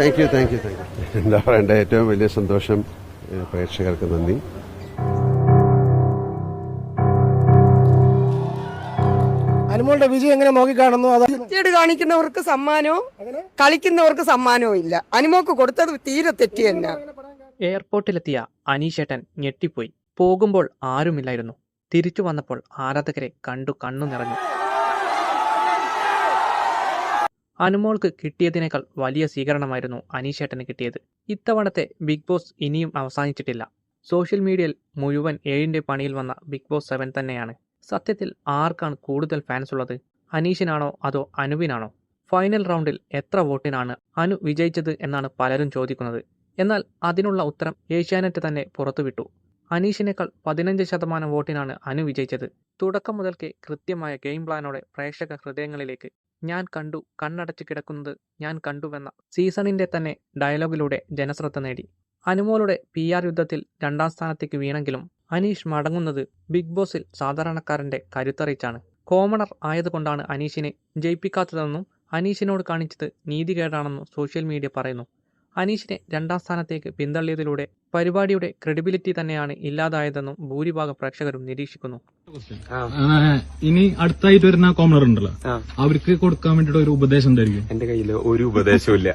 Thank you thank you thank you എന്താ പറയണ്ട ഏറ്റവും വലിയ സന്തോഷം പ്രേക്ഷകർക്ക് നന്ദി. അനുമോളുടെ വിജയം എങ്ങനെ നോക്കിക്കാണുന്നു അത് കാണിക്കുന്നവർക്ക് സമ്മാനവും കളിക്കുന്നവർക്ക് സമ്മാനവും ഇല്ല. അനുമോക്ക് കൊടുത്തത് തീരെ തെറ്റി തന്നെ എയർപോർട്ടിലെത്തിയ അനീഷേട്ടൻ ഞെട്ടിപ്പോയി. പോകുമ്പോൾ ആരുമില്ലായിരുന്നു. തിരിച്ചു വന്നപ്പോൾ ആരാധകരെ കണ്ടു കണ്ണു നിറഞ്ഞു അനുമോൾക്ക് കിട്ടിയതിനേക്കാൾ വലിയ സ്വീകരണമായിരുന്നു അനീഷേട്ടന് കിട്ടിയത്. ഇത്തവണത്തെ ബിഗ് ബോസ് ഇനിയും അവസാനിച്ചിട്ടില്ല. സോഷ്യൽ മീഡിയയിൽ മുഴുവൻ ഏഴിന്റെ പണിയിൽ വന്ന ബിഗ് ബോസ് സെവൻ തന്നെയാണ്. സത്യത്തിൽ ആർക്കാണ് കൂടുതൽ ഫാൻസ് ഉള്ളത്? അനീഷിനാണോ അതോ അനുവിനാണോ? ഫൈനൽ റൗണ്ടിൽ എത്ര വോട്ടിനാണ് അനു വിജയിച്ചത് എന്നാണ് പലരും ചോദിക്കുന്നത്. എന്നാൽ അതിനുള്ള ഉത്തരം ഏഷ്യാനെറ്റ് തന്നെ പുറത്തുവിട്ടു. അനീഷിനേക്കാൾ പതിനഞ്ച് ശതമാനം വോട്ടിനാണ് അനു വിജയിച്ചത്. തുടക്കം മുതൽക്കേ കൃത്യമായ ഗെയിം പ്ലാനോടെ പ്രേക്ഷക ഹൃദയങ്ങളിലേക്ക് ഞാൻ കണ്ടു കണ്ണടച്ചു കിടക്കുന്നത് ഞാൻ കണ്ടുവെന്ന സീസണിന്റെ തന്നെ ഡയലോഗിലൂടെ ജനശ്രദ്ധ നേടി. അനുമോളുടെ പി ആർ യുദ്ധത്തിൽ രണ്ടാം സ്ഥാനത്തേക്ക് വീണെങ്കിലും അനീഷ് മടങ്ങുന്നത് ബിഗ് ബോസിൽ സാധാരണക്കാരന്റെ കരുത്തറിയിച്ചാണ്. കോമണർ ആയതുകൊണ്ടാണ് അനീഷിനെ ജയിപ്പിക്കാത്തതെന്നും അനീഷിനോട് കാണിച്ചത് നീതികേടാണെന്നും സോഷ്യൽ മീഡിയ പറയുന്നു. അനീഷിനെ രണ്ടാം സ്ഥാനത്തേക്ക് പിന്തള്ളിയതിലൂടെ പരിപാടിയുടെ ക്രെഡിബിലിറ്റി തന്നെയാണ് ഇല്ലാതായതെന്നും ഭൂരിഭാഗം പ്രേക്ഷകരും നിരീക്ഷിക്കുന്നു. ഇനി അടുത്തായിട്ട് വരുന്ന കോമണർ ഉണ്ടല്ലോ. അവർക്ക് കൊടുക്കാൻ വേണ്ടിട്ട് ഒരു ഉപദേശം ഉണ്ടായിരിക്കും എന്റെ കയ്യിൽ ഒരു ഉപദേശവും ഇല്ല.